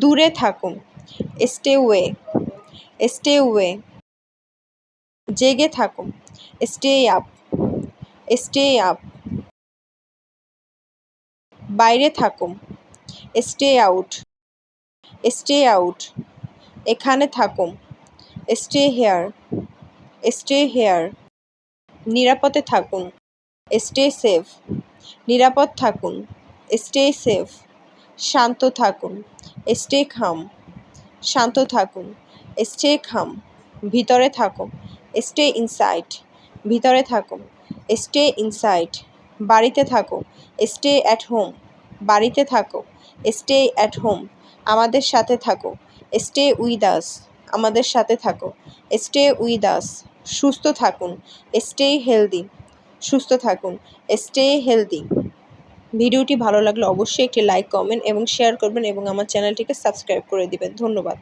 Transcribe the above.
দূরে থাকুন। Stay away. Stay away. জেগে থাকুন। Stay up. Stay up. বাইরে থাকুন। Stay out. Stay out. এখানে থাকুন। Stay here. Stay here. নিরাপদে থাকুন। Stay safe. নিরাপদ থাকুন। Stay safe. শান্ত থাকুন স্টে খাম শান্ত থাকুন স্টে খাম ভিতরে থাকুন স্টে ইনসাইড ভিতরে থাকুন স্টে ইনসাইড বাড়িতে থাকো স্টে অ্যাট হোম বাড়িতে থাকো স্টে অ্যাট হোম আমাদের সাথে থাকো স্টে উইথ আস আমাদের সাথে থাকো স্টে উইথ আস সুস্থ থাকুন স্টে হেলদি সুস্থ থাকুন স্টে হেলদি ভিডিওটি ভালো লাগলে অবশ্যই একটি লাইক, কমেন্ট এবং শেয়ার করবেন এবং আমার চ্যানেলটিকে সাবস্ক্রাইব করে দিবেন। ধন্যবাদ।